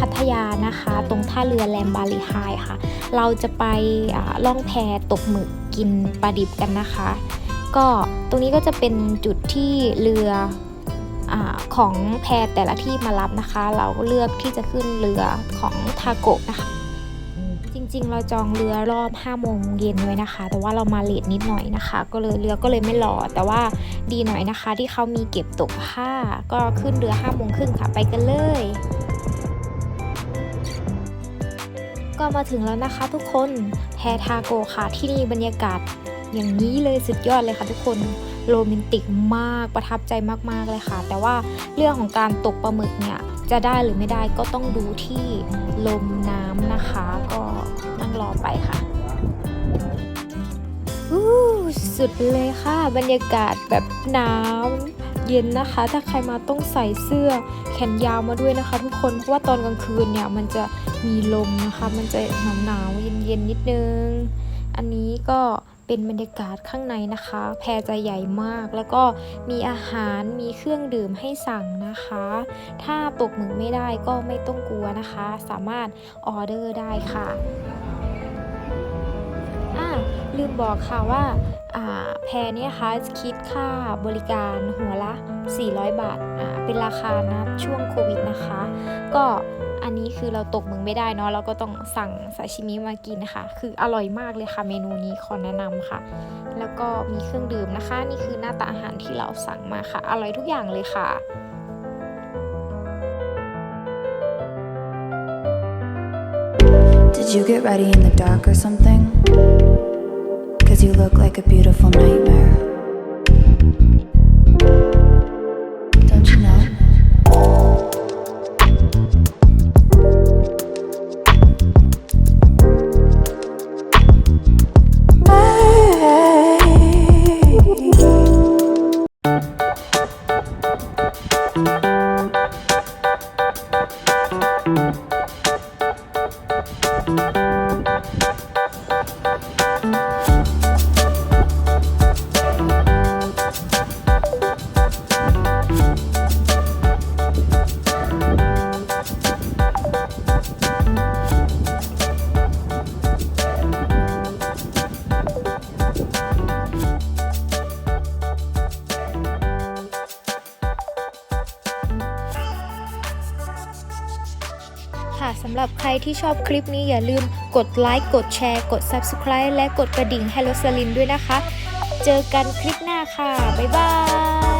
พัทยานะคะ ตรงท่าเรือแลมบาลีไฮค่ะ เราจะไปล่องแพตกหมึกกินปลาดิบกันนะคะ ก็ตรงนี้ก็จะเป็นจุดที่เรืออของแพแต่ละที่มารับนะคะ เราเลือกที่จะขึ้นเรือของทาโกะนะคะจริงๆ เราจองเรือรอบ5โมงเย็นไว้นะคะ แต่ว่าเรามาเลทนิดหน่อยนะคะ ก็เลยเรือก็เลยไม่รอ แต่ว่าดีหน่อยนะคะ ที่เขามีเก็บตกค่าก็ขึ้นเรือ5โมงครึ่งค่ะ ไปกันเลย ก็มาถึงแล้วนะคะทุกคนแพทาโกค่ะที่นี่บรรยากาศ อย่างนี้เลยสุดยอดเลยค่ะทุกคนโรแมนติกมากประทับใจมากๆเลยค่ะ แต่ว่าเรื่องของการตกปลาหมึกเนี่ยจะได้หรือไม่ได้ก็ต้องดูที่ลมน้ำนะคะ ก็นั่งรอไปค่ะอู้สุดเลยค่ะ บรรยากาศแบบนาว เย็นนะคะ ถ้าใครมาต้องใส่เสื้อแขนยาวมาด้วยนะคะ ทุกคน เพราะว่าตอนกลางคืนเนี่ยมันจะมีลมนะคะ มันจะหนาวหนาวๆเย็นๆนิดนึง อันนี้ก็เป็นบรรยากาศข้างในนะคะ แพรจะใหญ่มาก แล้วก็มีอาหาร มีเครื่องดื่มให้สั่งนะคะ ถ้าตกหมึกไม่ได้ก็ไม่ต้องกลัวนะคะ สามารถออเดอร์ได้ค่ะ ลืมบอกค่ะว่าแพรเนี่ยคะคิดค่าบริการหัวละ 400 บาทอ่าเป็นราคานะช่วงโควิดนะคะ ก็อันนี้คือเราตกมึกไม่ได้เนาะเราก็ต้องสั่งซาชิมิมากินค่ะ คืออร่อยมากเลยค่ะ เมนูนี้ขอแนะนำค่ะ แล้วก็มีเครื่องดื่มนะคะ นี่คือหน้าตาอาหารที่เราสั่งมาค่ะ อร่อยทุกอย่างเลยค่ะ Did you get ready in the dark or something? Cause you look like a beautiful nightmare. Don't you know? Hey. ค่ะสำหรับใครที่ชอบคลิปนี้อย่าลืมกดไลค์กดแชร์กด Subscribe และกดกระดิ่ง Hello Salin ด้วยนะคะ เจอกันคลิปหน้าค่ะ บ๊ายบาย